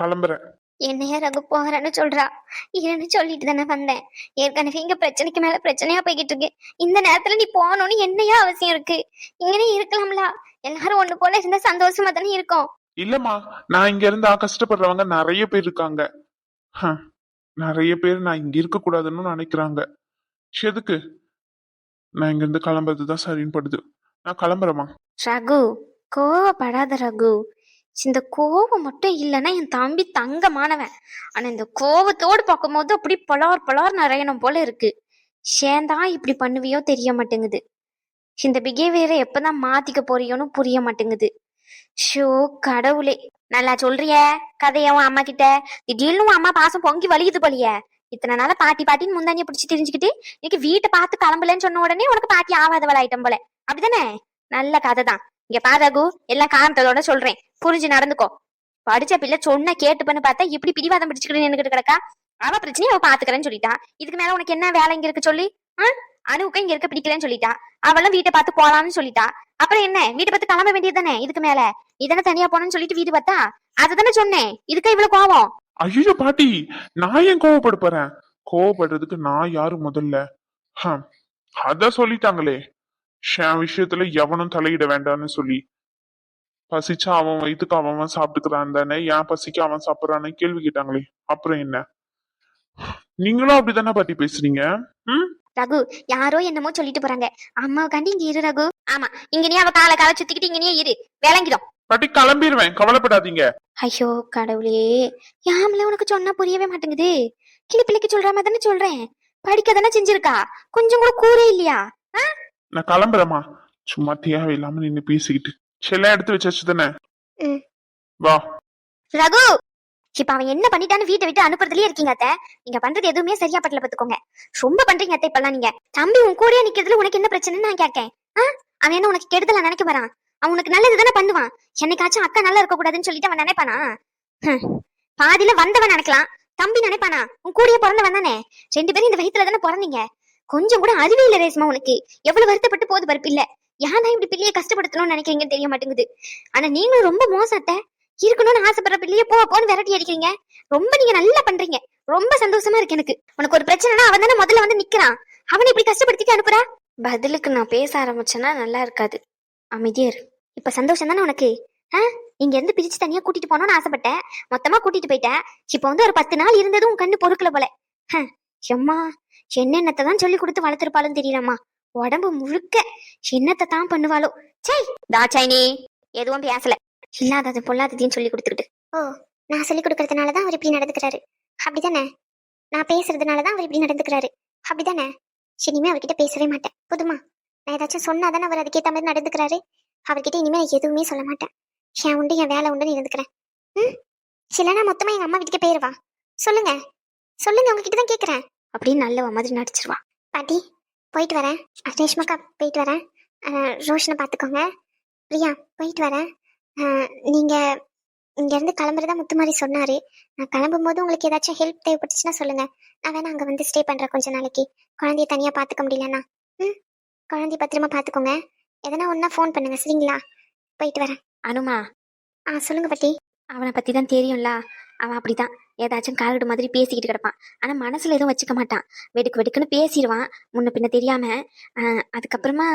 கிளம்புறேன். என்னையா ரகு போறேன்னு சொல்றா. இருன்னு சொல்லிட்டு தானே வந்தேன். ஏற்கனவே இங்க பிரச்சனைக்கு மேல பிரச்சனையா போய்கிட்டு இருக்கு. இந்த நேரத்துல நீ போகணும்னு என்னையா அவசியம் இருக்கு? இங்கனே இருக்கலாம்ல. எல்லாரும் ஒண்ணு போல இருந்தா சந்தோஷமா தானே இருக்கும். இல்லம்மா நான் இங்க இருந்தா கஷ்டப்படுறவங்க நிறைய பேர் இருக்காங்க. நிறைய பேர் நான் இங்க இருக்க கூடாதுன்னு நினைக்கிறாங்க. எதுக்கு? நான் இங்க இருந்து கிளம்புறதுதான் சரின்னு படுது. நான் கிளம்புறேம்மா. ரகு கோவப்படாத ரகு. இந்த கோவம் மட்டும் இல்லைன்னா என் தம்பி தங்கமானவன். ஆனா இந்த கோவத்தோடு பார்க்கும்போது அப்படி பலார் பலார் நிறையணும் போல இருக்கு. சேந்தா இப்படி பண்ணுவியோ தெரிய மாட்டேங்குது. இந்த பிஹேவியரை எப்பதான் மாத்திக்க போறியோன்னு புரிய மாட்டேங்குது. ஷோ கடவுளே. நல்லா சொல்றிய கதைய உன் அம்மா கிட்ட. திடீர்னு உன் அம்மா பாசம் பொங்கி வலியுது போலிய. இத்தனை நாள பாட்டி பாட்டின்னு முந்தானிய பிடிச்சி தெரிஞ்சுக்கிட்டு இன்னைக்கு வீட்டை பார்த்து கிளம்பலன்னு சொன்ன உடனே உனக்கு பாட்டி ஆவாதவள் ஆயிட்டம் போல. அப்படிதானே? நல்ல கதை தான். இங்க பாதகு எல்லாம் காரணத்தோட சொல்றேன். புரிஞ்சு நடந்துக்கோ. படிச்ச பிள்ளை சொன்ன கேட்டு பண்ணு பார்த்தா இப்படி பிடிவாதம் பிடிச்சுக்கிட்டு நின்னுகிட்டு கிடக்கா? அவ பிரச்சனையை அவ பாத்துக்கிறேன்னு சொல்லிட்டான் இதுக்கு மேல உனக்கு என்ன வேலை இங்க இருக்கு சொல்லி? ஆ? அணுவுக்கு இங்க இருக்க பிடிக்கலன்னு சொல்லிட்டா. அவளும் வீட்டை பார்த்து போலாம்னு சொல்லிட்டா. அப்புறம் என்ன? வீட்டை பார்த்து கிளம்ப வேண்டியது தானே இதுக்கு மேல? இதனை தனியா போனேன்னு சொல்லிட்டு வீடு பார்த்தா? அதுதானே சொன்னேன். இதுக்கு இவ்வளவு கோவம்? ஐயோ பாட்டி நான் ஏன் கோவப்பட போறேன்? கோவப்படுறதுக்கு நான் யாரு முதல்ல? ஹம், அத சொல்லிட்டாங்களே. விஷயத்துல எவனும் தலையிட வேண்டாம்னு சொல்லி. பசிச்சா அவன் வயிற்றுக்கு அவன் சாப்பிட்டுக்கிறான் தானே? ஏன் பசிக்கு அவன் சாப்பிட்றான்னு கேள்வி கேட்டாங்களே. அப்புறம் என்ன? நீங்களும் அப்படிதானே பாட்டி பேசுறீங்க? ம்? ரகு யாரோ என்னமோ சொல்லிட்டு போறாங்க. அம்மாவுக்காண்டி இங்க இரு ரகு. ஆமா இங்க நீ அவ காலை காலை சுத்திக்கிட்டு இங்க நீ இரு. விளங்கிடும். பாட்டி கிளம்பிடுவேன் கவலைப்படாதீங்க. ஐயோ கடவுளே. யாமல உனக்கு சொன்னா புரியவே மாட்டேங்குது. கிளி பிள்ளைக்கு சொல்ற மாதிரி தானே சொல்றேன். படிக்க தானே செஞ்சிருக்கா? கொஞ்சம் கூட கூரே இல்லையா? நான் கிளம்புறேம்மா. சும்மா தேவையில்லாம நின்னு பேசிக்கிட்டு. செல்லாம் எடுத்து வச்சாச்சு தானே ம். வா. ரகு! இப்ப அவன் என்ன பண்ணிட்டான்னு வீட்டை விட்டு அனுப்புறதுலயே இருக்கீங்க அத்தை. நீங்க பண்றது எதுவுமே சரியா பட்டல பாத்துக்கோங்க. ரொம்ப பண்றீங்க அத்தை இப்பெல்லாம் நீங்க. தம்பி உன் கூடயே நிக்கிறதுல உனக்கு என்ன பிரச்சனைன்னு நான் கேட்கேன். ஆ? அவன் என்ன உனக்கு கெடுதல நினைக்க வரான் அவன் உனக்கு நல்லது தானே பண்ணுவான்? என்னைக்காச்சும் அக்கா நல்லா இருக்க கூடாதுன்னு சொல்லிட்டு அவன் நினைப்பானா? ஹம். பாதியில வந்தவன் நினைக்கலாம். தம்பி நினைப்பானா? உன் கூடயே பிறந்தவன் தானே? ரெண்டு பேரும் இந்த வயித்துல தானே பிறந்தீங்க. கொஞ்சம் கூட அறிவே இல்ல ரேஸ்மா உனக்கு. எவ்வளவு வருத்தப்பட்டு போது பருப்பு இல்ல. ஏன்னா இப்படி பிள்ளைய கஷ்டப்படுத்தணும்னு நினைக்கிறீங்கன்னு தெரிய மாட்டேங்குது. ஆனா நீங்களும் ரொம்ப மோசம் அத்தை இருக்கணும்னு ஆசைப்படுற பிள்ளைய போ போன்னு விரட்டி அடிக்கிறீங்க. ரொம்ப நீங்க நல்லா பண்றீங்க. ரொம்ப சந்தோஷமா இருக்கு எனக்கு. உனக்கு ஒரு பிரச்சனைனா அவன் தானே முதல்ல வந்து நிக்கிறான். அவனை இப்படி கஷ்டப்படுத்திட்டு அனுப்புறா? பதிலுக்கு நான் பேச ஆரம்பிச்சேன்னா நல்லா இருக்காது. அமைதியா இரு. இப்ப சந்தோஷம் தானே உனக்கு? ஆ? இங்க இருந்து பிரிச்சு தனியா கூட்டிட்டு போனோம்னு ஆசைப்பட்டேன். மொத்தமா கூட்டிட்டு போயிட்டேன். இப்ப வந்து ஒரு பத்து நாள் இருந்ததும் கண்ணு பொறுக்கல போல. எம்மா என்னென்னத்தை தான் சொல்லி கொடுத்து வளர்த்துருப்பாலும் தெரியலம்மா. உடம்பு முழுக்க என்னத்தை தான் பண்ணுவாளோ? சை தாச்சாயினி எதுவும் பேசல. இல்லாதது பொல்லாததையும் சொல்லி கொடுத்துக்கிட்டு. ஓ நான் சொல்லி கொடுக்கறதுனால தான் அவர் இப்படி நடந்துக்கிறாரு. அப்படிதானே? நான் பேசுறதுனால தான் அவர் இப்படி நடந்துக்கிறாரு. அப்படிதானே? இனிமே அவர்கிட்ட பேசவே மாட்டேன். புதுமா? நான் ஏதாச்சும் சொன்னாதானே அவர் அதுக்கேற்ற மாதிரி நடந்துக்கிறாரு. அவர்கிட்ட இனிமே நான் எதுவுமே சொல்ல மாட்டேன். என் உண்டு என் வேலை உண்டுன்னு இருந்துக்கிறேன். ம்? சிலனா மொத்தமா எங்க அம்மா வீட்டுக்கு போயிருவா? சொல்லுங்க. சொல்லுங்க உங்ககிட்ட தான் கேட்குறேன் அப்படின்னு நல்லவ மாதிரி நடிச்சிருவா. பாட்டி போயிட்டு வரேன். ரேஷ்மாக்கா போயிட்டு வரேன். ரோஷனை பார்த்துக்கோங்க. பிரியா போயிட்டு வரேன். அஹ், நீங்க இங்க இருந்து கிளம்புறதா முத்துமாரி சொன்னாரு. நான் கிளம்பும்போது உங்களுக்கு ஏதாச்சும் ஹெல்ப் தேவைப்பட்டுச்சுன்னா சொல்லுங்க. நான் வேணா அங்க வந்து ஸ்டே பண்றேன் கொஞ்ச நாளைக்கு. குழந்தைய தனியா பாத்துக்க முடியலன்னா. ம்? குழந்தைய பத்திரமா பாத்துக்கோங்க எதனா ஒன்னா ஃபோன் பண்ணுங்க சரிங்களா? போயிட்டு வரேன். அனுமா. ஆ சொல்லுங்க பாட்டி. அவனை பத்தி தான் தெரியும்ல. அவன் அப்படிதான் ஏதாச்சும் கால்டு மாதிரி பேசிக்கிட்டு கிடப்பான். ஆனா மனசுல எதுவும் வச்சுக்க மாட்டான். வெடுக்கு வெடுக்குன்னு பேசிடுவான் முன்ன பின்ன தெரியாம அதுக்கப்புறமா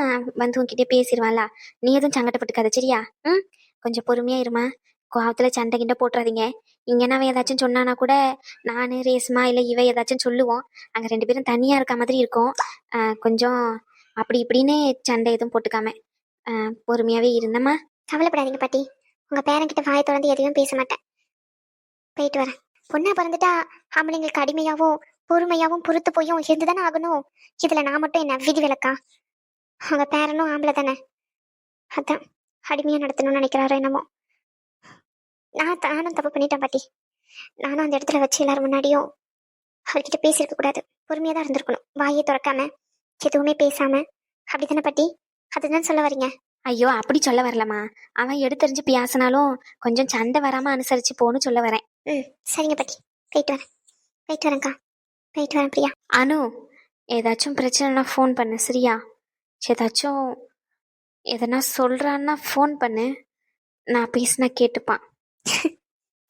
வந்து உன்கிட்டே பேசிடுவான்ல நீ எதுவும் சங்கடப்பட்டுக்காத சரியா? ம்? கொஞ்சம் பொறுமையா இருமா. கோவத்துல சண்டை கிண்ட போட்டுறாதீங்க. இங்கேனா அவன் ஏதாச்சும் சொன்னானா கூட நானு ரேஸ்மா இல்ல இவ ஏதாச்சும் சொல்லுவோம். அங்க ரெண்டு பேரும் தனியா இருக்க மாதிரி இருக்கும். கொஞ்சம் அப்படி இப்படின்னு சண்டை எதுவும் போட்டுக்காம. பொறுமையாகவே பொறுமையாவே இருந்தம்மா. கவலைப்படாதீங்க பாட்டி. உங்க பேரன்கிட்ட வாயை தொடர்ந்து எதையும் பேச மாட்டேன். போயிட்டு வரேன். பொண்ணா பிறந்துட்டா ஆம்பளைங்களுக்கு அடிமையாவும் பொறுமையாவும் பொறுத்து போயும் இருந்துதானே ஆகணும்? இதுல நான் மட்டும் என்ன விதி விளக்கா அவங்க பேரனும் ஆம்பளை தானே. அதான் அடிமையா நடத்தணும்னு நினைக்கிறாரோ என்னமோ. நான் நானும் தப்பு பண்ணிட்டேன் பாட்டி. நானும் அந்த இடத்துல வச்சு எல்லாரும் முன்னாடியும் அவர்கிட்ட பேசியிருக்க கூடாது. பொறுமையா தான் இருந்திருக்கணும். வாயை திறக்காம எதுவுமே பேசாம. அப்படித்தானே பாட்டி? அதுதான் சொல்ல வரீங்க ஐயோ அப்படி சொல்ல வரலம்மா. அவன் எடுத்தறிஞ்சு பேசினாலும் கொஞ்சம் சண்டை வராம அனுசரிச்சு போன்னு சொல்ல வரேன். ம் சரிங்க பாட்டி. போயிட்டு வரேன். போயிட்டு வரேன்க்கா. போயிட்டு வரேன் பிரியா. அனு ஏதாச்சும் பிரச்சனைனா ஃபோன் பண்ணு சரியா? ஏதாச்சும் எதனா சொல்றான்னா ஃபோன் பண்ணு. நான் பேசினா கேட்டுப்பான்.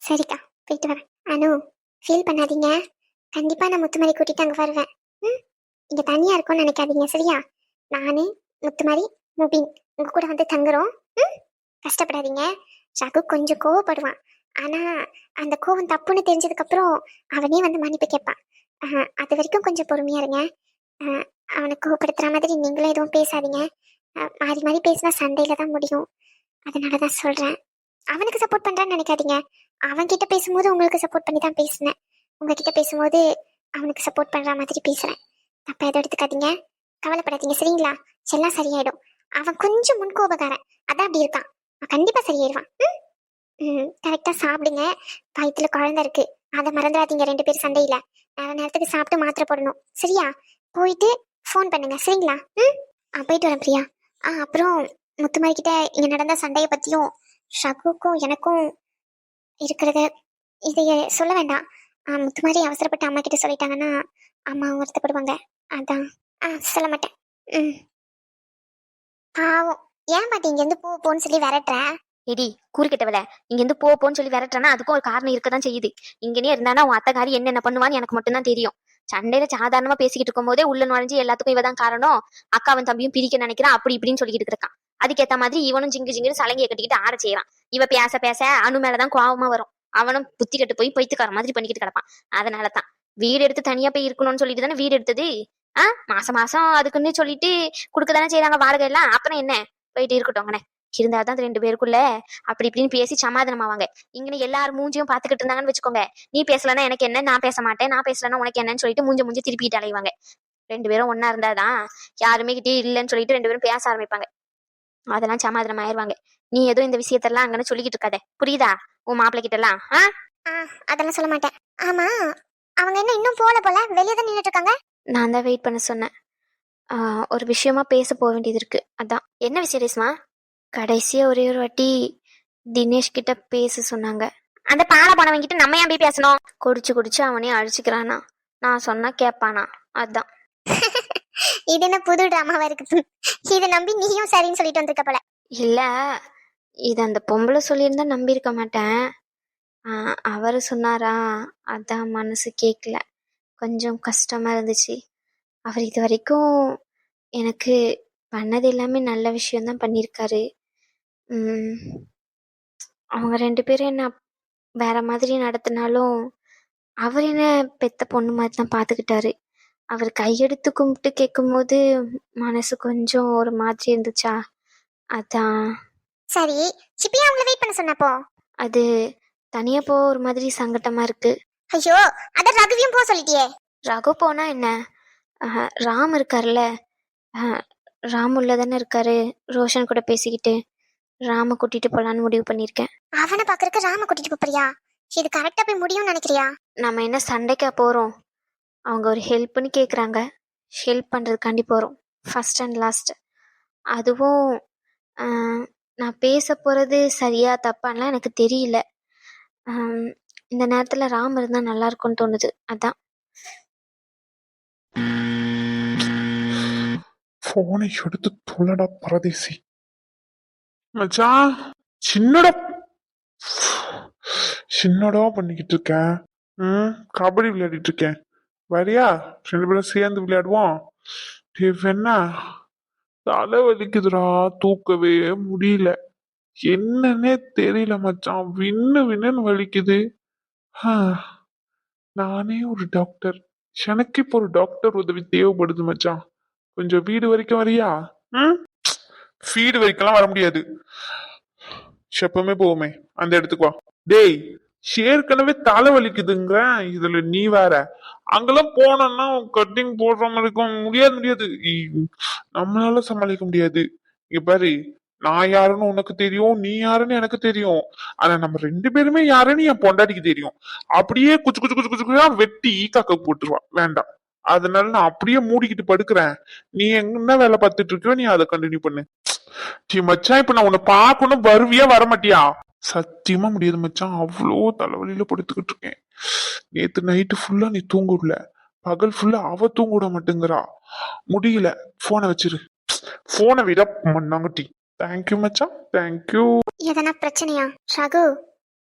சரிக்கா போயிட்டு வரேன். அனு ஃபீல் பண்ணாதீங்க. கண்டிப்பா நான் முத்துமாரி கூட்டிட்டு அங்க வருவேன். ம் இங்க தனியா இருக்கும்னு நினைக்காதீங்க சரியா? நானு முத்துமாரி முபின். உங்க கூட வந்து தங்குறோம். ம்? கஷ்டப்படாதீங்க. ரகு கொஞ்சம் கோவப்படுவான். ஆனா அந்த கோவம் தப்புன்னு தெரிஞ்சதுக்கு அப்புறம் அவனே வந்து மன்னிப்பு கேட்பான். அது வரைக்கும் கொஞ்சம் பொறுமையா இருங்க. அவனை கோவப்படுத்துற மாதிரி நீங்களும் எதுவும் பேசாதீங்க. மாறி மாறி பேசினா சண்டையில தான் முடியும். அதனாலதான் சொல்றேன். அவனுக்கு சப்போர்ட் பண்ணுறான்னு நினைக்காதீங்க. அவன்கிட்ட பேசும்போது உங்களுக்கு சப்போர்ட் பண்ணி தான் பேசினேன். உங்ககிட்ட பேசும்போது அவனுக்கு சப்போர்ட் பண்ற மாதிரி பேசுறேன். தப்பா எதுவும் எடுத்துக்காதீங்க. கவலைப்படாதீங்க. சரிங்களா? எல்லாம் சரியாயிடும். அவன் கொஞ்சம் முன்கோபக்காரன். அதான் அப்படி இருக்கான். அவன் கண்டிப்பா சரியாயிருவான் ம்? ம் கரெக்டா சாப்பிடுங்க. வயித்துல குழந்தை இருக்கு. அதை மறந்துடாதீங்க. ரெண்டு பேரும் சண்டையில. நேர நேரத்துக்கு சாப்பிட்டு மாத்திரை போடணும். சரியா? போயிட்டு ஃபோன் பண்ணுங்க. சரிங்களா? ம்? ஆ போயிட்டு வரேன் பிரியா. ஆ அப்புறம் முத்துமாரி கிட்ட இங்க நடந்த சண்டையை பத்தியும் ஷகுக்கும் எனக்கும் இருக்கிறத இதைய சொல்ல வேண்டாம். ஆ, முத்துமாரி அவசரப்பட்டு அம்மா கிட்ட சொல்லிட்டாங்கன்னா அம்மா வருத்தப்படுவாங்க. அதான். ஆ சொல்ல மாட்டேன். ம். பாவம். ஏன் பாட்டி இங்க இருந்து போ போன்னு சொல்லி விரட்டுற? எடி கூறுகிட்டவள இங்க இருந்து போ போன்னு சொல்லி விரட்டுறனா அதுக்கும் ஒரு காரணம் இருக்கதான் செய்யுது. இங்கனே இருந்தானா உன் அத்தகாரி என்னென்ன பண்ணுவான்னு எனக்கு மட்டும்தான் தெரியும். சண்டையில சாதாரணமா பேசிக்கிட்டு இருக்கும் போதே உள்ள நுழைஞ்சு எல்லாத்துக்கும் இவதான் காரணம். அக்காவன் தம்பியும் பிரிக்க நினைக்கிறான் அப்படி இப்படின்னு சொல்லிக்கிட்டு இருக்கான். அதுக்கேத்த மாதிரி இவனும் ஜிங்கு ஜிங்குன்னு சலங்கையை கட்டிக்கிட்டு ஆட செய்யறான் இவ பேச பேச அணு மேலதான் கோவமா வரும். அவனும் புத்தி கட்டு போய் பைத்துக்கார மாதிரி பண்ணிக்கிட்டு கிடப்பான். அதனாலதான். வீடு எடுத்து தனியா போய் இருக்கணும்னு சொல்லிட்டு தானே வீடு எடுத்தது? ஆ மாசம் மாசம் அதுக்குன்னு சொல்லிட்டு கொடுக்கதானே செய்யறாங்க வாடகை எல்லாம். அப்புறம் என்ன? போயிட்டு இருக்கட்டும்ங்கண்ணே இருந்தாதான் அது ரெண்டு பேருக்குள்ள அப்படி இப்படின்னு பேசி சமாதானமாவாங்க. இங்கன்னு எல்லாரும் மூஞ்சியும் பாத்துக்கிட்டு இருந்தாங்கன்னு வச்சுக்கோங்க. நீ பேசலன்னா எனக்கு என்ன? நான் பேச மாட்டேன். நான் பேசலன்னா உனக்கு என்னன்னு சொல்லிட்டு மூஞ்ச மூஞ்சி திருப்பிட்டு அலைவாங்க. ரெண்டு பேரும் ஒன்னா இருந்தாதான் யாருமே கிட்டே இல்லைன்னு சொல்லிட்டு ரெண்டு பேரும் பேச ஆரம்பிப்பாங்க. அதெல்லாம் சமாதானம் ஆயிருவாங்க நீ எதுவும் இந்த விஷயத்தெல்லாம் அங்கன்னு சொல்லிக்கிட்டு இருக்காத. புரியுதா? உன் மாப்பிள்ளை கிட்ட எல்லாம் அதெல்லாம் சொல்ல மாட்டேன். ஆமா அவங்க என்ன இன்னும் போல போல? வெளியே தான் நின்றுட்டு இருக்காங்க. நான் தான் வெயிட் பண்ண சொன்னேன். ஒரு விஷயமா பேச போக வேண்டியது இருக்கு. அதான். என்ன விஷயம் ரேஸ்மா கடைசியா ஒரே ஒரு வாட்டி தினேஷ் கிட்ட பேச சொன்னாங்க. அந்த பாலை போனவங்க கிட்ட நம்ம ஏன் போய் பேசணும்? குடிச்சு குடிச்சு அவனையும் அழிச்சுக்கிறானா? நான் சொன்னா கேட்பானா அதான். இது என்ன புது டிராமாவா இருக்கு இதை நம்பி நீயும் சரின்னு சொல்லிட்டு வந்திருக்க போல. இல்ல. இது அந்த பொம்பளை சொல்லியிருந்தா நம்பி இருக்க மாட்டேன் அவரு சொன்னாரா? அதான் மனசு கேட்கல கொஞ்சம் கஷ்டமா இருந்துச்சு. அவர் இது வரைக்கும் எனக்கு பண்ணது எல்லாமே நல்ல விஷயம்தான் பண்ணியிருக்காரு. அவங்க ரெண்டு பேரும் என்ன வேற மாதிரி நடத்தினாலும் அவர் என்ன பெத்த பொண்ணு மாதிரி தான் பார்த்துக்கிட்டாரு அவர் கையெடுத்து கும்பிட்டு கேட்கும்போது மனசு கொஞ்சம் ஒரு மாதிரி இருந்துச்சா? அதான். சரி சிப்பியா உங்களை வெயிட் பண்ண சொன்னப்போ? அது தனியா போக ஒரு மாதிரி சங்கட்டமா இருக்கு. ஐயோ அத ரகுவியும் போக சொல்லிட்டியே. ரகு போனா என்ன? ராம் இருக்கார்ல. ராம் உள்ள தானே இருக்காரு. ரோஷன் கூட பேசிக்கிட்டு ராம கூட்டிட்டு போலான்னு முடிவு பண்ணியிருக்கேன். அவனை பாக்குறதுக்கு ராம கூட்டிட்டு போறியா? இது கரெக்டா போய் முடியும்னு நினைக்கிறியா? நம்ம என்ன சண்டைக்கா போறோம்? அவங்க ஒரு ஹெல்ப்னு கேக்குறாங்க. ஹெல்ப் பண்றதுக்காண்டி போறோம். ஃபர்ஸ்ட் அண்ட் லாஸ்ட் அதுவும் நான் பேச போறது சரியா தப்பான்லாம் எனக்கு தெரியல. இந்த நேரத்துல ராம் இருந்தா நல்லா இருக்கும்னு தோணுது. அதான். போனை எடுத்து தொலைடா பரதேசி. மச்சான் சின்னடா. சின்னடா பண்ணிக்கிட்டு இருக்கேன். ம் கபடி விளையாடிட்டு இருக்கேன். வரியா? ரெண்டு பேரும் சேர்ந்து விளையாடுவோம். என்ன தலை வலிக்குதுடா. தூக்கவே முடியல. என்னன்னே தெரியல மச்சான். வின்னு வின்னு வலிக்குது. ஆ, நானே ஒரு டாக்டர் எனக்கு இப்போ ஒரு டாக்டர் உதவி தேவைப்படுது மச்சான். கொஞ்சம் வீடு வரைக்கும் வரியா? ம்? வீடு வரைக்கும்லாம் வர முடியாது. எப்பவுமே போவோமே அந்த இடத்துக்கு வா. டேய் ஏற்கனவே தலை வலிக்குதுங்க இதுல நீ வேற. அங்கெல்லாம் போனோம்னா கட்டிங் போடுற மாதிரி இருக்கும். முடியாது முடியாது. இ- நம்மளால சமாளிக்க முடியாது. இங்க பாரு நான் யாருன்னு உனக்கு தெரியும் நீ யாருன்னு எனக்கு தெரியும். ஆனா நம்ம ரெண்டு பேருமே யாருன்னு என் பொண்டாட்டிக்கு தெரியும். அப்படியே குச்சு குச்சு குச்சு குச்சு குச்சா வெட்டி காக்க போட்டுருவா. வேண்டாம். அதனால நான் அப்படியே மூடிக்கிட்டு படுக்கிறேன். நீ என்ன வேலை பார்த்துட்டு இருக்கியோ நீ அதை கண்டினியூ பண்ணு. டி மச்சான் இப்ப நான் உன்னை பார்க்கணும் வருவியா வர மாட்டியா சத்தியமா முடியாது மச்சான். அவ்வளோ தலைவலியில படுத்துக்கிட்டு இருக்கேன். நேத்து நைட்டு ஃபுல்லா நீ தூங்கல பகல் ஃபுல்லா அவ தூங்க விட மாட்டேங்கிறா. முடியல. போனை வச்சிரு. போனை விட மண்ணாங்கட்டி தேங்க்யூ மச்சான். தேங்க்யூ எதனா பிரச்சனையா? ரகு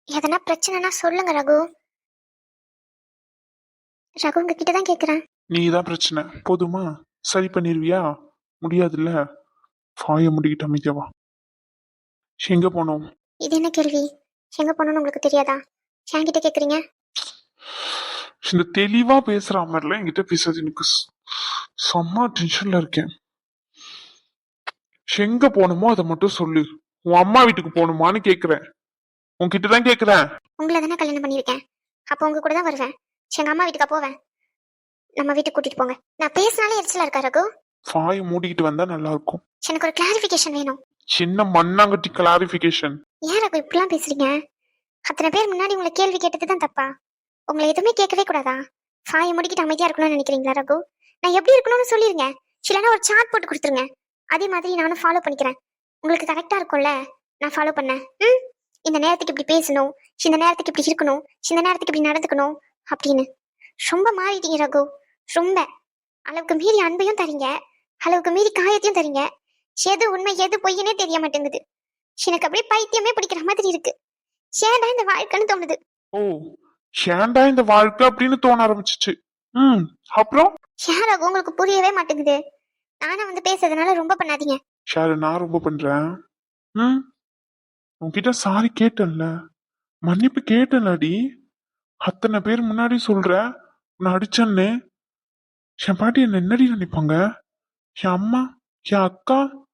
எதனா பிரச்சனைனா சொல்லுங்க ரகு. ரகு உங்ககிட்ட தான் கேக்குறேன். நீ தான் பிரச்சனை. போதுமா? சரி பண்ணிருவியா? முடியாதுல்ல. வாய முடிக்கிட்டு அமைதியா வா. எங்க போனோம்? இது என்ன கேள்வி? எங்க போகணும்னு உங்களுக்கு தெரியாதா? என்கிட்ட கேக்குறீங்க? இந்த தெளிவா பேசுற மாதிரிலாம் என்கிட்ட பேசாது எனக்கு செம்ம டென்ஷன்ல இருக்கேன். எங்க போகணுமோ அதை மட்டும் சொல்லு. உன் அம்மா வீட்டுக்கு போகணுமான்னு கேக்குறேன். உன்கிட்ட தான் கேக்குறேன். உங்களை தானே கல்யாணம் பண்ணியிருக்கேன். அப்போ உங்க கூட தான் வருவேன். எங்க அம்மா வீட்டுக்கா போவேன். நம்ம வீட்டுக்கு கூட்டிட்டு போங்க. நான் பேசினாலே எரிச்சலா இருக்கா ரகு? வாயை மூடிக்கிட்டு வந்தா நல்லா இருக்கும் எனக்கு ஒரு கிளாரிஃபிகேஷன் வேணும். சின்ன மண்ணாங்கட்டி கிளாரிபிகேஷன் ஏன் ரகு இப்படிலாம் பேசுறீங்க? அத்தனை பேர் முன்னாடி உங்களை கேள்வி கேட்டது தான் தப்பா? உங்களை எதுவுமே கேட்கவே கூடாதா? சாயை முடிக்கிட்டு அமைதியா இருக்கணும்னு நினைக்கிறீங்களா ரகு? நான் எப்படி இருக்கணும்னு சொல்லிருங்க. இல்லைன்னா ஒரு சார்ட் போட்டு கொடுத்துருங்க. அதே மாதிரி நானும் ஃபாலோ பண்ணிக்கிறேன். உங்களுக்கு கரெக்டா இருக்கும்ல? நான் ஃபாலோ பண்ணேன். ம்? இந்த நேரத்துக்கு இப்படி பேசணும். இந்த நேரத்துக்கு இப்படி இருக்கணும். இந்த நேரத்துக்கு இப்படி நடந்துக்கணும். அப்படின்னு. ரொம்ப மாறிட்டீங்க ரகு. ரொம்ப. அளவுக்கு மீறி அன்பையும் தரீங்க. அளவுக்கு மீறி காயத்தையும் தரீங்க. எது உண்மை எது பொய்யனே தெரிய மாட்டேங்குது. எனக்கு அப்படியே பைத்தியமே பிடிக்கிற மாதிரி இருக்கு. ஏன்டா இந்த வாழ்க்கைன்னு தோணுது? ஓ ஏன்டா இந்த வாழ்க்கை அப்படின்னு தோண ஆரம்பிச்சிச்சு? ம் அப்புறம்? யாரா உங்களுக்கு புரியவே மாட்டேங்குது? நானும் வந்து பேசுறதுனால ரொம்ப பண்ணாதீங்க. ஷாரு நான் ரொம்ப பண்றேன். ம்? உன்கிட்ட சாரி கேட்டேன்ல. மன்னிப்பு கேட்டேன்லடி. அத்தனை பேர் முன்னாடி சொல்ற நான் அடிச்சேன்னு. என் பாட்டி என்ன என்னடி நினைப்பாங்க? என் அம்மா என் அக்கா?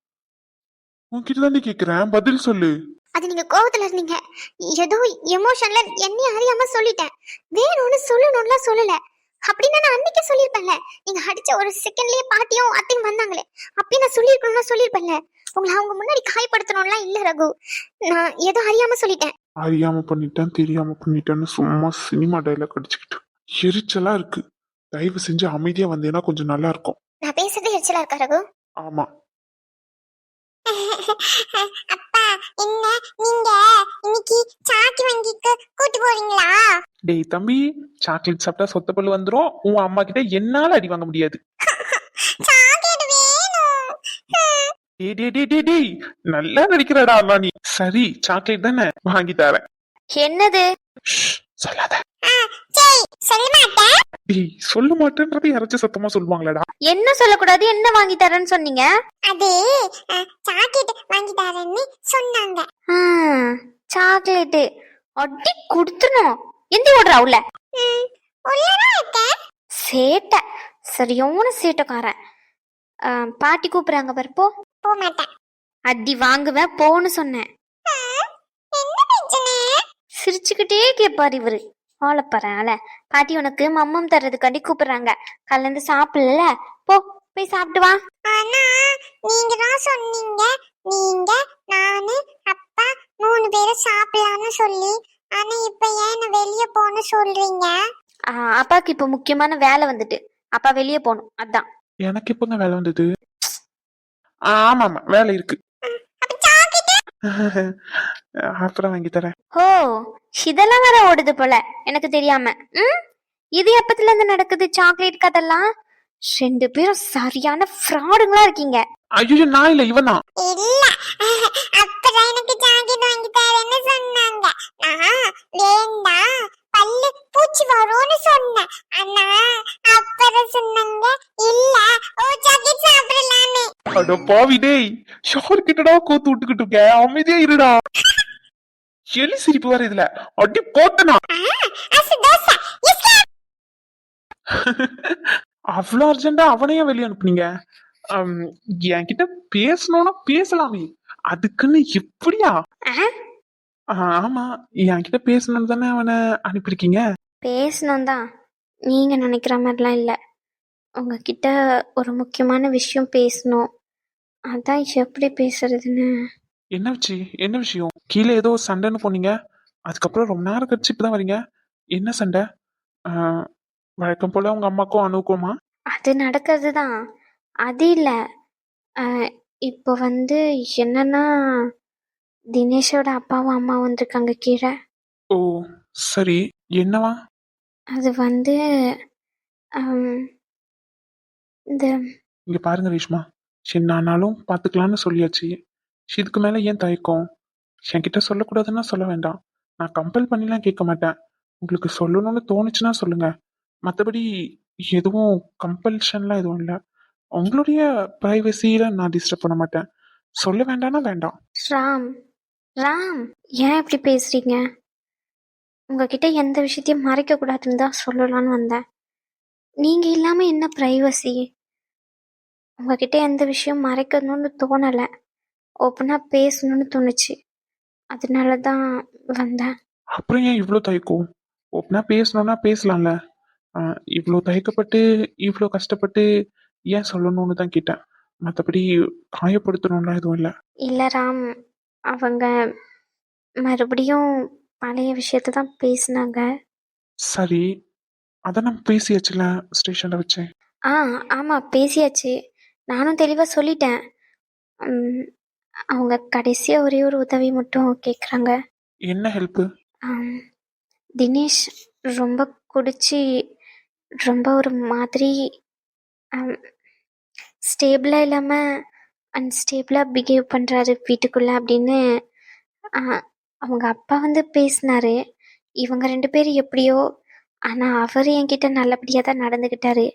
உன்கிட்ட தாண்டி கேக்குறேன். பதில் சொல்லு. அது நீங்க கோவத்துல இருந்தீங்க. ஏதோ எமோஷன்ல என்னையும் அறியாம சொல்லிட்டேன். வேணும்னு சொல்லணும்லாம் சொல்லல. அப்படின்னா நான் அன்னைக்கே சொல்லியிருப்பேன்ல. நீங்க அடிச்ச ஒரு செகண்ட்லயே பாட்டியும் அத்தையும் வந்தாங்களே. அப்பயும் நான் சொல்லியிருக்கணும்னா சொல்லியிருப்பேன்ல. உங்களை அவங்க முன்னாடி காயப்படுத்தணும்லாம் இல்ல ரகு. நான் ஏதோ அறியாம சொல்லிட்டேன். அறியாம பண்ணிட்டேன் தெரியாம பண்ணிட்டேன்னு சும்மா சினிமா டைலாக் அடிச்சுக்கிட்டு. எரிச்சலா இருக்கு. தயவு செஞ்சு அமைதியா வந்தேன்னா கொஞ்சம் நல்லா இருக்கும் நான் பேசுறது எரிச்சலா இருக்கா ரகு? ஆமா. என்ன நீங்க? இன்னைக்கு சாக்கி வங்கிக்கு கூட்டு போறீங்களா டேய் தம்பி சாக்லேட் சாப்பிட்டா சொத்த பல்லு வந்துரும். உன் அம்மா கிட்ட என்னால அடி வாங்க முடியாது. சாக்லேட் வேணும். டேய் டேய் டேய் டேய் டேய். நல்லா நடிக்கிறடா அண்ணா நீ. சரி சாக்லேட் தானே? வாங்கி தரேன். என்னது? சொல்லாத. டேய் சொல்ல மாட்டேன்றதை யாராச்சும் சத்தமா சொல்லுவாங்களடா? என்ன சொல்லக்கூடாது என்ன வாங்கி தரேன்னு சொன்னீங்க? அது சாக்லேட் வாங்கி தரேன்னு சொன்னாங்க. சாக்லேட்டு அடி கொடுத்துணும் எந்தி ஓடுறா உள்ள? சேட்டை. சரியான சேட்டைக்காரன். ஆ, பாட்டி கூப்பிடுறாங்க பாரு போ. போக மாட்டேன் அடி வாங்குவேன் போன்னு சொன்னேன். சிரிச்சுக்கிட்டே கேட்பாரு இவரு. ஆளப்பறேன் பாட்டி உனக்கு மம்மம் தர்றதுக்காண்டி கூப்பிடுறாங்க. கலந்து சாப்பிடல. போ போய் சாப்பிட்டு வா. ஆனா நீங்க தான் சொன்னீங்க. நீங்க நானு அப்பா மூணு பேரும் சாப்பிடலாம்னு சொல்லி. ஆனா இப்ப ஏன் வெளிய போன்னு சொல்றீங்க? அப்பாக்கு இப்போ முக்கியமான வேலை வந்துட்டு. அப்பா வெளியே போகணும். அதான். எனக்கு எப்பங்க வேலை வந்தது? ஆமா ஆமா வேலை இருக்கு. அப்புறம் வாங்கி தரேன். ஓ இதெல்லாம் வேற ஓடுது போல எனக்கு தெரியாம. ம்? இது எப்பத்துல இருந்து நடக்குது சாக்லேட் கதெல்லாம்? ரெண்டு பேரும் சரியான ஃப்ராடுங்களா இருக்கீங்க. ஐயோ நான் இல்ல இவன் தான். இல்ல அப்பதான் எனக்கு ஜாக்கெட் வாங்கி தரேன்னு சொன்னாங்க. நான் வேண்டாம் பல்லு பூச்சி வரும்னு சொன்னேன் ஆனா அப்புறம் சொன்னாங்க இல்ல ஓ ஜாக்கெட் சாப்பிடலான்னு அட பாவி டேய் யாருக்கிட்டடா கோத்து விட்டுக்கிட்டு இருக்க? அமைதியா இருடா. எலி சிரிப்பு வர இதுல. அடி போட்டனா. அசு தோசை. இஸ்லாம் அவ்வளவு அர்ஜென்டா அவனையே வெளியே அனுப்புனீங்க. என்கிட்ட பேசணும்னா பேசலாமே. அதுக்குன்னு எப்படியா? ஆமா என்கிட்ட பேசணும்னு தானே அவனை அனுப்பியிருக்கீங்க? பேசணும் தான் நீங்க நினைக்கிற மாதிரிலாம் இல்ல. உங்ககிட்ட ஒரு முக்கியமான விஷயம் பேசணும். அதான் எப்படி பேசுறதுன்னு. என்ன வச்சு என்ன விஷயம்? கீழே ஏதோ சண்டைன்னு போனீங்க. அதுக்கப்புறம் ரொம்ப நேரம் கழிச்சு இப்பதான் வரீங்க. என்ன சண்டை? ஆ, வழக்கம் போல உங்க அம்மாக்கும் அணுக்குமா அது நடக்கிறது தான் அது இல்லை. இப்போ வந்து என்னன்னா தினேஷோட அப்பாவும் அம்மா வந்திருக்காங்க கீழே. ஓ சரி. என்னவா? அது வந்து ஆம், இந்த இங்க பாருங்க ரேஷ்மா. சின்னானாலும் பாத்துக்கலாம்னு சொல்லியாச்சு. இதுக்கு மேல ஏன் தயக்கம்? என்கிட்ட சொல்லக்கூடாதுன்னா சொல்ல வேண்டாம். நான் கம்பல் பண்ணிலாம் கேட்க மாட்டேன். உங்களுக்கு சொல்லணும்னு தோணுச்சுன்னா சொல்லுங்க. மற்றபடி எதுவும் கம்பல்ஷன்லாம் எதுவும் இல்லை. உங்களுடைய ப்ரைவசியில நான் டிஸ்டர்ப் பண்ண மாட்டேன். சொல்ல வேண்டாம்னா வேண்டாம். ராம் ராம் ஏன் இப்படி பேசுறீங்க? உங்ககிட்ட எந்த விஷயத்தையும் மறைக்க கூடாதுன்னு தான் சொல்லலாம்னு வந்தேன். நீங்க இல்லாம என்ன பிரைவசி உங்ககிட்ட எந்த விஷயம் மறைக்கணும்னு தோணல. ஓப்பனா பேசணும்னு தோணுச்சு. அதனால தான் வந்தேன். அப்புறம் ஏன் இவ்வளோ தயக்கம்? ஓப்பனா பேசணும்னா பேசலாம்ல. இவ்வளோ தயக்கப்பட்டு இவ்வளோ கஷ்டப்பட்டு ஏன் சொல்லணும்னு தான் கேட்டேன். மற்றபடி காயப்படுத்தணும்லாம் எதுவும் இல்லை. இல்ல ராம் அவங்க மறுபடியும் பழைய விஷயத்தை தான் பேசினாங்க. சரி அதை நம்ம பேசியாச்சுல ஸ்டேஷனில் வச்சேன் ஆ ஆமாம் பேசியாச்சு. நானும் தெளிவாக சொல்லிட்டேன். அவங்க கடைசியாக ஒரே ஒரு உதவி மட்டும் கேட்குறாங்க என்ன ஹெல்ப்பு தினேஷ் ரொம்ப குடிச்சு ரொம்ப ஒரு மாதிரி ஸ்டேபிளாக இல்லாமல் அன்ஸ்டேபிளாக பிஹேவ் பண்ணுறாரு வீட்டுக்குள்ளே அப்படின்னு அவங்க அப்பா வந்து பேசினாரு. இவங்க ரெண்டு பேரும் எப்படியோ ஆனால் அவர் என்கிட்ட நல்லபடியாக தான் நடந்துக்கிட்டாரு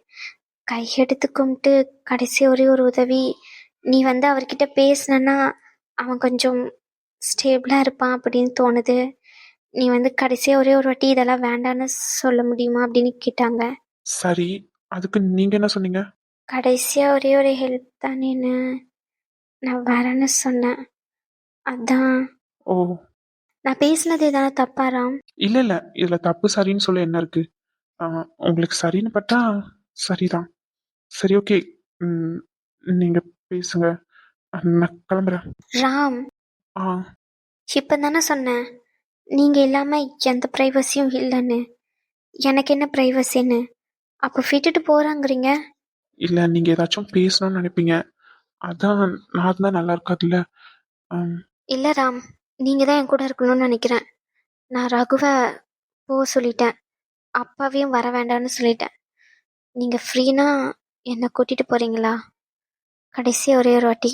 கையெடுத்து கும்பிட்டு கடைசி ஒரே ஒரு உதவி நீ வந்து அவர்கிட்ட பேசுனன்னா அவன் கொஞ்சம் ஸ்டேபிளாக இருப்பான் அப்படின்னு தோணுது. நீ வந்து கடைசியாக ஒரே ஒரு வாட்டி இதெல்லாம் வேண்டான்னு சொல்ல முடியுமா? அப்படின்னு கேட்டாங்க. சரி அதுக்கு நீங்க என்ன சொன்னீங்க? கடைசியாக ஒரே ஒரு ஹெல்ப் தானேன்னு. நான் வரேன்னு சொன்னேன். அதான். ஓ. நான் பேசினது எதாவது தப்பா ராம்? இல்ல இல்ல. இதுல தப்பு சரின்னு சொல்ல என்ன இருக்கு? ஆஹ் உங்களுக்கு சரின்னு பட்டா சரிதான். சரி ஓகே. நீங்க பேசுங்க. நான் கிளம்புறேன். ராம். ஆ. இப்போ தானே சொன்னேன். நீங்கள் இல்லாமல் எந்த ப்ரைவசியும் இல்லைன்னு. எனக்கு என்ன ப்ரைவசின்னு அப்போ விட்டுட்டு போகிறாங்கிறீங்க இல்ல நீங்க ஏதாச்சும் பேசணும்னு நினைப்பீங்க. அதான் நான் தான் நல்லா இருக்காதுல்ல. ஆம், இல்லை ராம் நீங்கள் தான் என் கூட இருக்கணும்னு நினைக்கிறேன். நான் ரகுவை போக சொல்லிட்டேன். அப்பாவையும் வர வேண்டாம்னு சொல்லிட்டேன். நீங்கள் ஃப்ரீனா என்னை கூட்டிகிட்டு போகிறீங்களா கடைசி ஒரே ஒரு வாட்டி.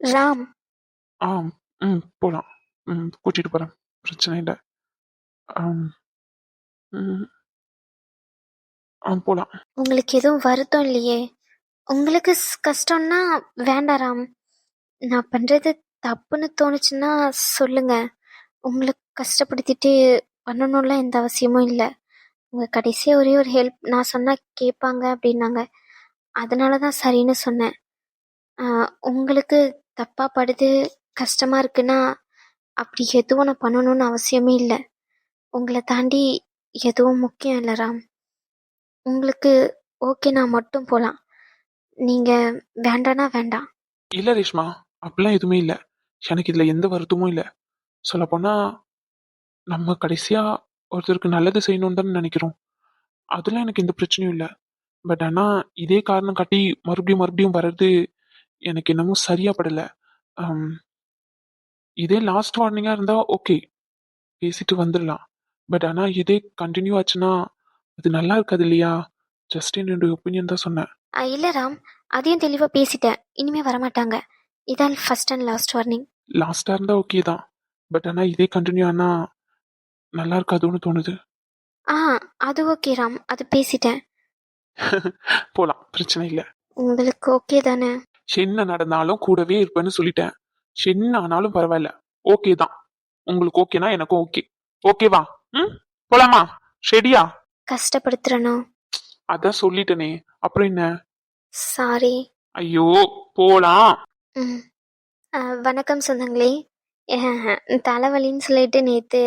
ராம். ஆ ம் போலாம். ம் கூட்டிட்டு போறேன். பிரச்சனை இல்லை. ஆம், ம், ஆ போலாம். உங்களுக்கு எதுவும் வருத்தம் இல்லையே? உங்களுக்கு ஸ்- கஷ்டம்னா வேண்டாம் ராம். நான் பண்ணுறது தப்புன்னு தோணுச்சுன்னா சொல்லுங்க. உங்களுக்கு கஷ்டப்படுத்திட்டு பண்ணணும்லாம் எந்த அவசியமும் இல்லை. உங்கள் கடைசியாக ஒரே ஒரு ஹெல்ப் நான் சொன்னால் கேட்பாங்க அப்படின்னாங்க. அதனால தான் சரின்னு சொன்னேன். உங்களுக்கு தப்பாக படுது கஷ்டமாக இருக்குன்னா அப்படி எதுவும் நான் பண்ணணும்னு அவசியமே இல்லை. உங்களை தாண்டி எதுவும் முக்கியம் இல்லை ராம். உங்களுக்கு நான் மட்டும் போகலாம் நீங்க வேண்டானா வேண்டாம். இல்ல ரேஷ்மா அப்படிலாம் எதுவுமே இல்ல. எனக்கு இதுல எந்த வருத்தமும் இல்லை. சொல்லப்போனா நம்ம கடைசியா ஒருத்தருக்கு நல்லது செய்யணும்னு தானே நினைக்கிறோம். அதெல்லாம் எனக்கு எந்த பிரச்சனையும் இல்லை. பட் ஆனா இதே காரணம் காட்டி மறுபடியும் மறுபடியும் வர்றது எனக்கு என்னமோ சரியா படல. இதே லாஸ்ட் வார்னிங்கா இருந்தா ஓகே பேசிட்டு வந்துடலாம். பட் ஆனா இதே கண்டினியூ ஆச்சுன்னா அது நல்லா இருக்காது இல்லையா? ஜஸ்ட் என்னுடைய ஒப்பீனியன் தான் சொன்னேன். இல்லை ராம். அதையும் தெளிவாக பேசிட்டேன். இனிமே வரமாட்டாங்க. இதான் ஃபர்ஸ்ட் அண்ட் லாஸ்ட் வார்னிங் லாஸ்டா இருந்தா ஓகே தான். பட் ஆனா இதே கண்டினியூ ஆனா நல்லா இருக்காதுன்னு தோணுது. ஆ அது ஓகே ராம். அது பேசிட்டேன். போலாம். பிரச்சனை இல்லை. உங்களுக்கு ஓகே தானே? என்ன நடந்தாலும் கூடவே இருப்பேன்னு சொல்லிட்டேன். என்ன ஆனாலும் பரவாயில்ல. ஓகே தான். உங்களுக்கு ஓகேனா எனக்கும் ஓகே ஓகேவா ம்? போலாமா? ரெடியா கஷ்டப்படுத்துறனோ? அதான் சொல்லிட்டேனே. அப்புறம் என்ன? சாரி ஐயோ போலாம். ம். வணக்கம் சொந்தங்களே. அஹ், தலைவலின்னு சொல்லிட்டு நேற்று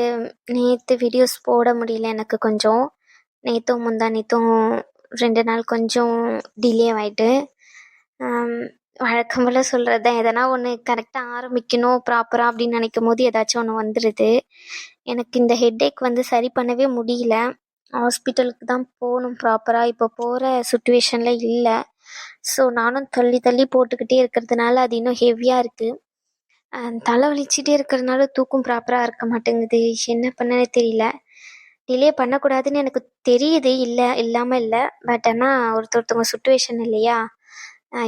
நேற்று வீடியோஸ் போட முடியல எனக்கு கொஞ்சம். நேற்றும் முந்தா நேற்றும் ரெண்டு நாள் கொஞ்சம் டிலே ஆயிட்டு. ஆம், வழக்கம் போல் சொல்கிறது தான் எதனா ஒன்று கரெக்டாக ஆரம்பிக்கணும் ப்ராப்பராக அப்படின்னு நினைக்கும் போது ஏதாச்சும் ஒன்று வந்துடுது எனக்கு இந்த ஹெட்டேக் வந்து சரி பண்ணவே முடியல. ஹாஸ்பிட்டலுக்கு தான் போகணும் ப்ராப்பராக இப்போ போகிற சுச்சுவேஷனில் இல்லை. ஸோ நானும் தள்ளி தள்ளி போட்டுக்கிட்டே இருக்கிறதுனால அது இன்னும் ஹெவியாக இருக்குது தலை வலிச்சிட்டே இருக்கிறதுனால தூக்கம் ப்ராப்பராக இருக்க மாட்டேங்குது. என்ன பண்ணனே தெரியல. டிலே பண்ணக்கூடாதுன்னு எனக்கு தெரியுது இல்லை இல்லாமல் இல்லை. பட் ஆனால் ஒருத்தர் ஒருத்தவங்க சுச்சுவேஷன் இல்லையா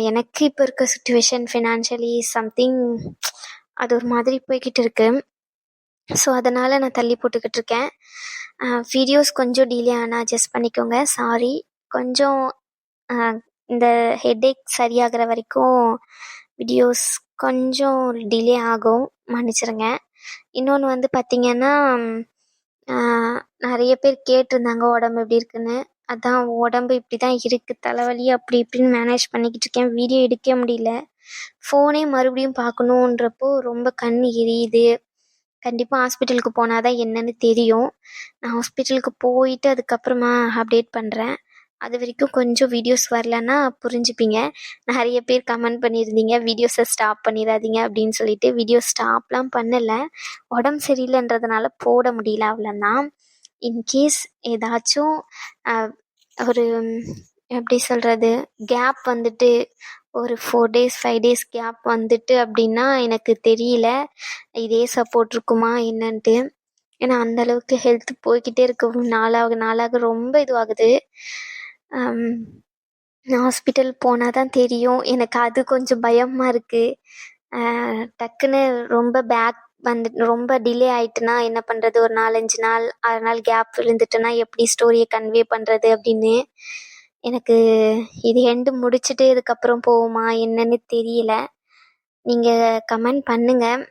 எனக்கு இப்போ இருக்க சுச்சுவேஷன் ஃபினான்ஷியலி சம்திங் அது ஒரு மாதிரி போய்கிட்டு இருக்கு. ஸோ அதனால் நான் தள்ளி போட்டுக்கிட்டு இருக்கேன். வீடியோஸ் கொஞ்சம் டிலே ஆனால் அட்ஜஸ்ட் பண்ணிக்கோங்க. சாரி கொஞ்சம் இந்த ஹெட்டேக் சரியாகிற வரைக்கும் வீடியோஸ் கொஞ்சம் டிலே ஆகும். மன்னிச்சிருங்க. இன்னொன்று வந்து பார்த்திங்கன்னா நிறைய பேர் கேட்டிருந்தாங்க உடம்பு எப்படி இருக்குன்னு. அதான் உடம்பு இப்படி தான் இருக்குது தலைவலி அப்படி இப்படின்னு மேனேஜ் பண்ணிக்கிட்டு இருக்கேன். வீடியோ எடுக்க முடியல. ஃபோனே மறுபடியும் பார்க்கணுன்றப்போ ரொம்ப கண் எரியுது. கண்டிப்பாக ஹாஸ்பிட்டலுக்கு போனால் தான் என்னன்னு தெரியும். நான் ஹாஸ்பிட்டலுக்கு போயிட்டு அதுக்கப்புறமா அப்டேட் பண்ணுறேன் அது வரைக்கும் கொஞ்சம் வீடியோஸ் வரலன்னா புரிஞ்சுப்பீங்க. நிறைய பேர் கமெண்ட் பண்ணியிருந்தீங்க. வீடியோஸை ஸ்டாப் பண்ணிடாதீங்க அப்படின்னு சொல்லிட்டு வீடியோ ஸ்டாப்லாம் பண்ணலை. உடம்பு சரியில்லைன்றதுனால போட முடியல அவ்வளோதான் இன்கேஸ் ஏதாச்சும் ஒரு எப்படி சொல்கிறது கேப் வந்துட்டு ஒரு four days five days gap வந்துட்டு அப்படின்னா எனக்கு தெரியல. இதே சப்போர்ட் இருக்குமா என்னன்ட்டு. ஏன்னா அந்த அளவுக்கு ஹெல்த் போய்கிட்டே இருக்கும் நாளாக நாளாக ரொம்ப இதுவாகுது. ஹாஸ்பிட்டல் போனால் தான் தெரியும். எனக்கு அது கொஞ்சம் பயமாக இருக்குது டக்குன்னு ரொம்ப பேக் வந்து ரொம்ப டிலே ஆயிட்டுனா என்ன பண்ணுறது ஒரு நாலஞ்சு நாள் ஆறு நாள் கேப் விழுந்துட்டுனா எப்படி ஸ்டோரியை கன்வே பண்ணுறது அப்படின்னு எனக்கு இது எண்டு முடிச்சுட்டு இதுக்கப்புறம் போகுமா என்னன்னு தெரியல. நீங்கள் கமெண்ட் பண்ணுங்கள்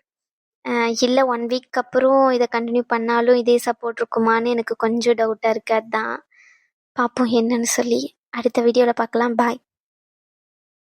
இல்லை ஒன் வீக் அப்புறம் இதை கண்டினியூ பண்ணாலும் இதே சப்போர்ட் இருக்குமான்னு எனக்கு கொஞ்சம் டவுட்டாக இருக்குது அதுதான் பார்ப்போம் என்னன்னு சொல்லி. அடுத்த வீடியோவில் பார்க்கலாம். பாய்